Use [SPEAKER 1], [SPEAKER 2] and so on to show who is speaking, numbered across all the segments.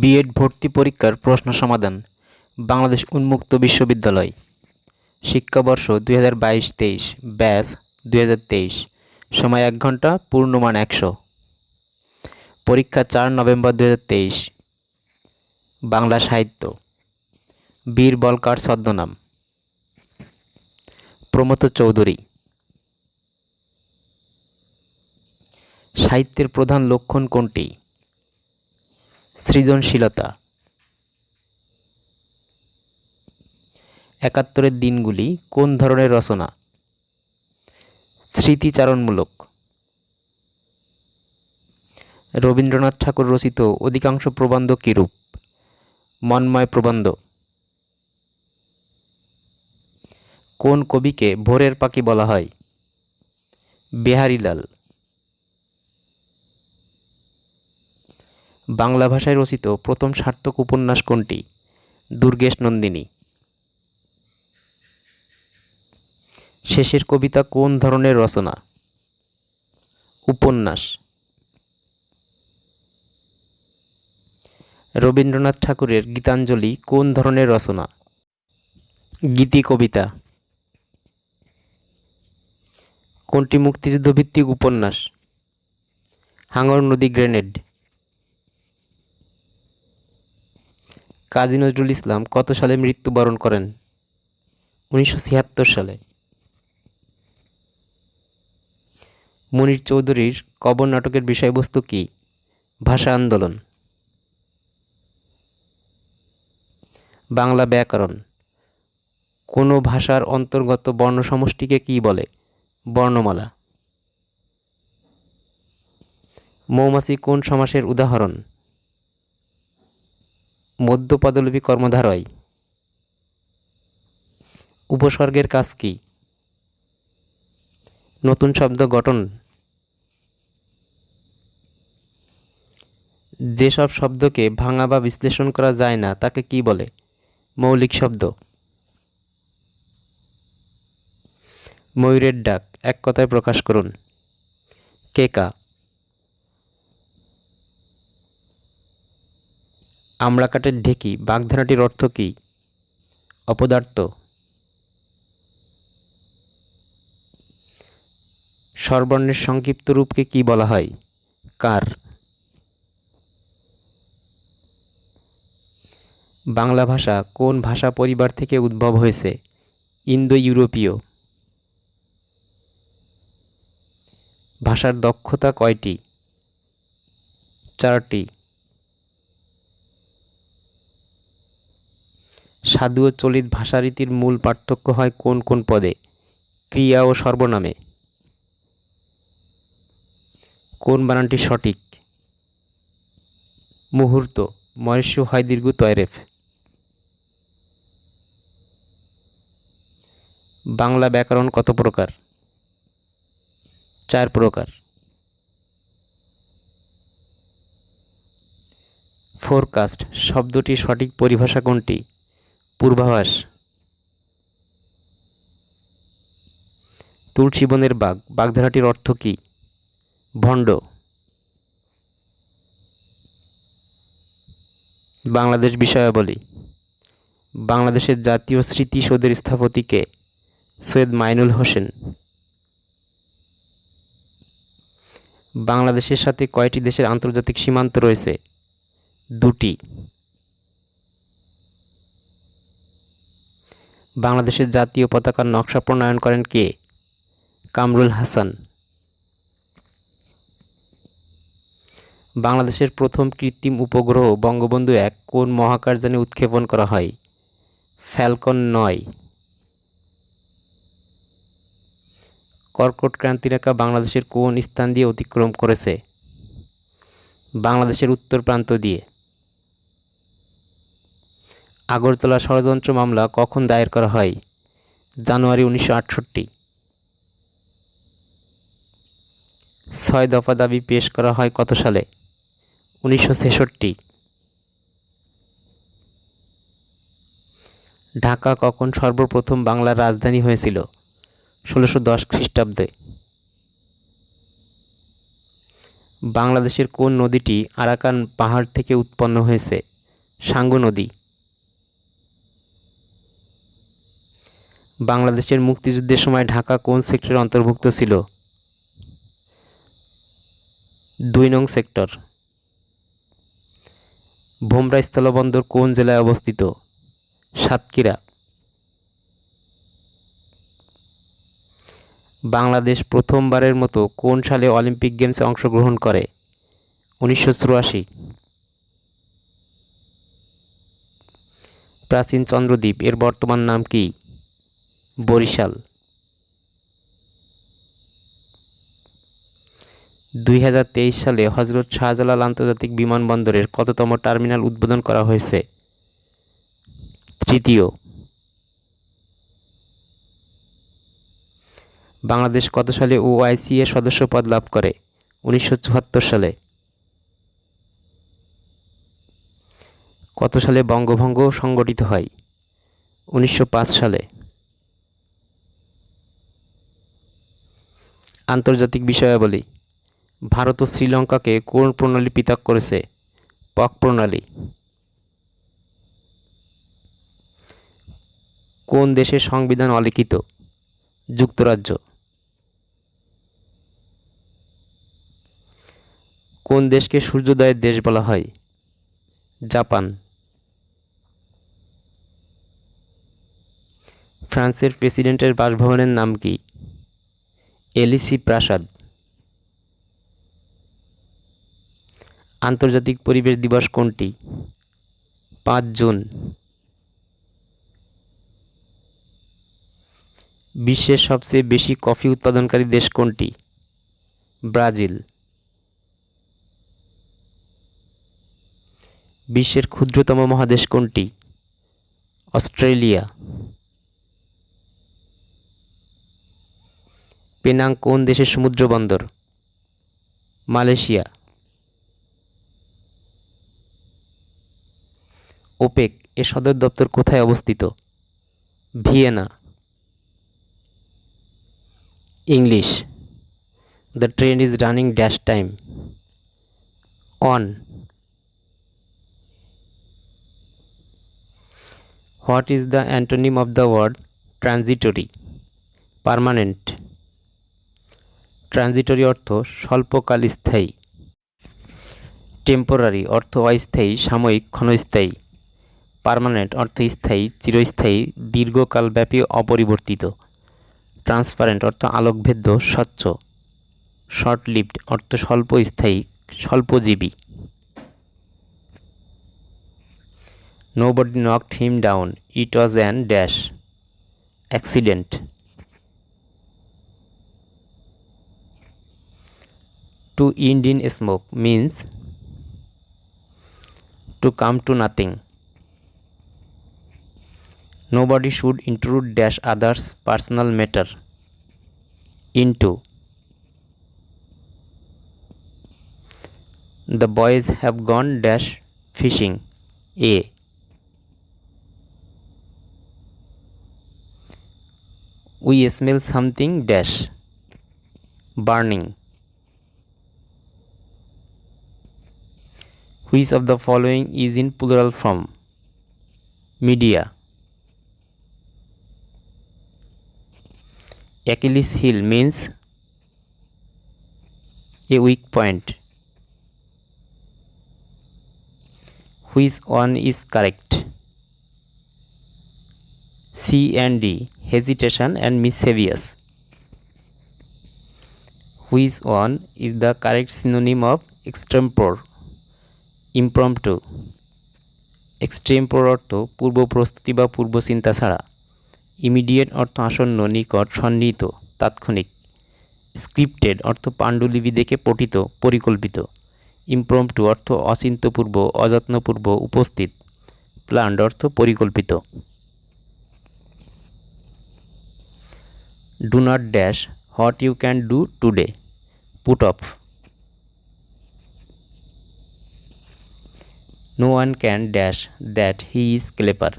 [SPEAKER 1] B Ed ভর্তি পরীক্ষার প্রশ্ন সমাধান বাংলাদেশ উন্মুক্ত বিশ্ববিদ্যালয় শিক্ষাবর্ষ দুই হাজার বাইশ তেইশ ব্যাস দুই হাজার তেইশ সময় এক ঘন্টা পূর্ণমান একশো পরীক্ষা চার নভেম্বর দুই হাজার তেইশ বাংলা সাহিত্য বীর বলকার ছদ্মনাম প্রমত চৌধুরী সাহিত্যের প্রধান লক্ষণ কোনটি সৃজনশীলতা একাত্তরের দিনগুলি কোন ধরনের রচনা স্মৃতিচারণমূলক রবীন্দ্রনাথ ঠাকুর রচিত অধিকাংশ প্রবন্ধ কীরূপ মন্ময় প্রবন্ধ কোন কবিকে ভোরের পাখি বলা হয় বিহারীলাল বাংলা ভাষায় রচিত প্রথম সার্থক উপন্যাস কোনটি দুর্গেশ নন্দিনী শেষের কবিতা কোন ধরনের রচনা উপন্যাস রবীন্দ্রনাথ ঠাকুরের গীতাঞ্জলি কোন ধরনের রচনা গীতি কবিতা কোনটি মুক্তিযুদ্ধভিত্তিক উপন্যাস হাঙর নদী গ্রেনেড কাজী নজরুল ইসলাম কত সালে মৃত্যুবরণ করেন উনিশশো সালে মনির চৌধুরীর কবর নাটকের বিষয়বস্তু কি ভাষা আন্দোলন বাংলা ব্যাকরণ কোনো ভাষার অন্তর্গত বর্ণসমষ্টিকে কি বলে বর্ণমালা মৌমাছি কোন সমাসের উদাহরণ মধ্য কর্মধারয় উপসর্গের কাজ কি নতুন শব্দ গঠন যেসব শব্দকে ভাঙা বা বিশ্লেষণ করা যায় না তাকে কি বলে মৌলিক শব্দ ময়ূরের ডাক এক কথায় প্রকাশ করুন কেকা আমরা কাটের ঢেকি বাগধারাটির অর্থ কী অপদার্থ সর্বর্ণের সংক্ষিপ্ত রূপকে কি বলা হয় কার বাংলা ভাষা কোন ভাষা পরিবার থেকে উদ্ভব হয়েছে ইন্দো ইউরোপীয় ভাষার দক্ষতা কয়টি চারটি সাধু ও চলিত ভাষারীতির মূল পার্থক্য হয় কোন কোন পদে ক্রিয়া ও সর্বনামে কোন বানানটি সঠিক মুহূর্ত মহেশু হয় দীর্ঘ তয়রেফ বাংলা ব্যাকরণ কত প্রকার চার প্রকার ফোরকাস্ট শব্দটি সঠিক পরিভাষা কোনটি পূর্বাভাস তুলসী বনের বাঘ বাগধারাটির অর্থ কি ভণ্ড বাংলাদেশ বিষয়াবলী বাংলাদেশের জাতীয় স্মৃতিসৌধের স্থাপতিকে সৈয়দ মাইনুল হোসেন বাংলাদেশের সাথে কয়টি দেশের আন্তর্জাতিক সীমান্ত রয়েছে দুটি বাংলাদেশের জাতীয় পতাকার নকশা প্রণয়ন করেন কে কামরুল হাসান বাংলাদেশের প্রথম কৃত্রিম উপগ্রহ বঙ্গবন্ধু এক কোন মহাকাশযানে উৎক্ষেপণ করা হয় ফ্যালকন নয় কর্কট ক্রান্তি রেখা বাংলাদেশের কোন স্থান দিয়ে অতিক্রম করেছে বাংলাদেশের উত্তর প্রান্ত দিয়ে আগরতলা ষড়যন্ত্র মামলা কখন দায়ের করা হয় জানুয়ারি উনিশশো আটষট্টি ছয় দফা দাবি পেশ করা হয় কত সালে উনিশশো ছেষট্টি ঢাকা কখন সর্বপ্রথম বাংলার রাজধানী হয়েছিল ষোলোশো দশ খ্রিস্টাব্দে বাংলাদেশের কোন নদীটি আরাকান পাহাড় থেকে উৎপন্ন হয়েছে সাঙ্গু নদী বাংলাদেশের মুক্তিযুদ্ধের সময় ঢাকা কোন সেক্টরের অন্তর্ভুক্ত ছিল দুই নং সেক্টর ভোমরা স্থলবন্দর কোন জেলায় অবস্থিত সাতক্ষীরা বাংলাদেশ প্রথমবারের মতো কোন সালে অলিম্পিক গেমসে অংশগ্রহণ করে উনিশশো চুরাশি প্রাচীন চন্দ্রদ্বীপ এর বর্তমান নাম কী বরিশাল দুই সালে হজরত শাহজালাল আন্তর্জাতিক বিমানবন্দরের কততম টার্মিনাল উদ্বোধন করা হয়েছে তৃতীয় বাংলাদেশ কত সালে ওআইসি সদস্য পদ লাভ করে উনিশশো সালে কত সালে বঙ্গভঙ্গ সংগঠিত হয় উনিশশো সালে আন্তর্জাতিক বিষয়াবলী ভারত ও শ্রীলঙ্কাকে কোন প্রণালী পৃথক করেছে পক প্রণালী কোন দেশের সংবিধান অলিখিত যুক্তরাজ্য কোন দেশকে সূর্যোদয়ের দেশ বলা হয় জাপান ফ্রান্সের প্রেসিডেন্টের বাসভবনের নাম কী এলিসি প্রাসাদ আন্তর্জাতিক পরিবেশ দিবস কোনটি পাঁচ জুন বিশ্বের সবচেয়ে বেশি কফি উৎপাদনকারী দেশ কোনটি ব্রাজিল বিশ্বের ক্ষুদ্রতম মহাদেশ কোনটি অস্ট্রেলিয়া পেনাং কোন দেশের সমুদ্র বন্দর মালয়েশিয়া ওপেক এর সদর দপ্তর কোথায় অবস্থিত Vienna English the train is running dash time on what is the antonym of the word transitory permanent transitory অর্থ স্বল্পকাল স্থায়ী টেম্পোরারি অর্থ অস্থায়ী সাময়িক ক্ষণস্থায়ী পার্মানেন্ট অর্থ স্থায়ী চিরস্থায়ী দীর্ঘকালব্যাপী অপরিবর্তিত ট্রান্সপারেন্ট অর্থ আলোকভেদ্য স্বচ্ছ শর্ট লিফ্ট অর্থ স্বল্পস্থায়ী স্বল্পজীবী nobody knocked him down it was an dash accident to end in smoke means to come to nothing. Nobody should intrude dash others' personal matter into. The boys have gone dash fishing. A. We smell something dash burning. Which of the following is in plural form? Media, Achilles heel means a weak point. Which one is correct? C and D, hesitation and mischievous. Which one is the correct synonym of extempore? Impromptu extempore পর অর্থ পূর্ব প্রস্তুতি বা পূর্ব চিন্তা ছাড়া immediate অর্থ আসন্ন নিকট সন্নিহিত তাৎক্ষণিক স্ক্রিপ্টেড অর্থ পাণ্ডুলিপি দেখে পঠিত পরিকল্পিত ইমপ্রম্পটু অর্থ অচিন্তপূর্ব অযত্নপূর্ব উপস্থিত প্ল্যান্ড অর্থ পরিকল্পিত do not dash what you can do today put off no one can dash that he is clapper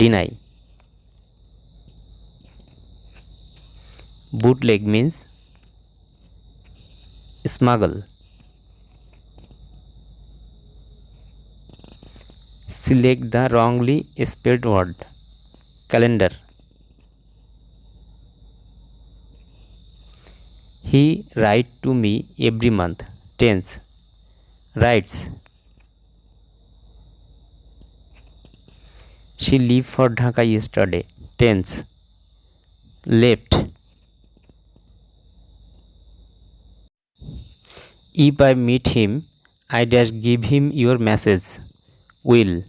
[SPEAKER 1] deny bootleg means smuggle select the wrongly spelled word calendar he write to me every month tense writes She left for Dhaka yesterday. Tense. Left. If I meet him, I dash give him your message. Will.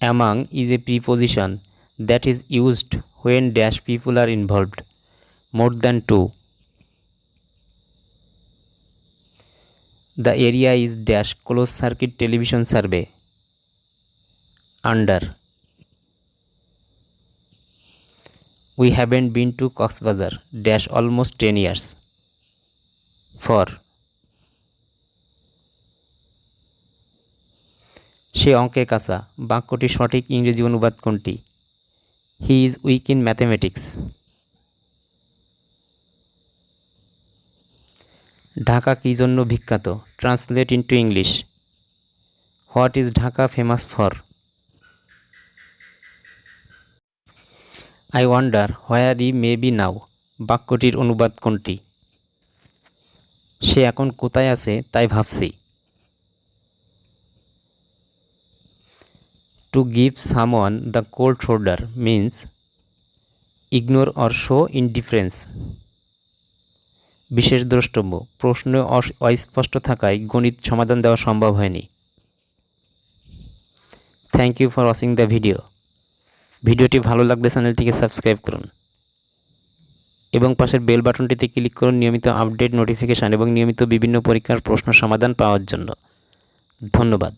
[SPEAKER 1] Among is a preposition that is used when dash people are involved. More than two. The area is dash close circuit television survey under we haven't been to Cox's Bazar dash almost ten years for সে অঙ্কে কাঁচা বাক্যটি সঠিক ইংরেজি অনুবাদ কোনটি he is weak in mathematics Dhaka কী জন্য বিখ্যাত translate into English what is Dhaka famous for I wonder where he may be now বাক্যটির অনুবাদ কোনটি সে এখন কোথায় আছে তাই ভাবছি to give someone the cold shoulder means ignore or show indifference বিশেষ দ্রষ্টব্য প্রশ্ন অস্পষ্ট থাকায় গণিত সমাধান দেওয়া সম্ভব হয়নি thank you for watching the video ভিডিওটি ভালো লাগলে চ্যানেলটিকে সাবস্ক্রাইব করুন এবং পাশের বেল বাটনটিতে ক্লিক করুন নিয়মিত আপডেট নোটিফিকেশান এবং নিয়মিত বিভিন্ন পরীক্ষার প্রশ্ন সমাধান পাওয়ার জন্য ধন্যবাদ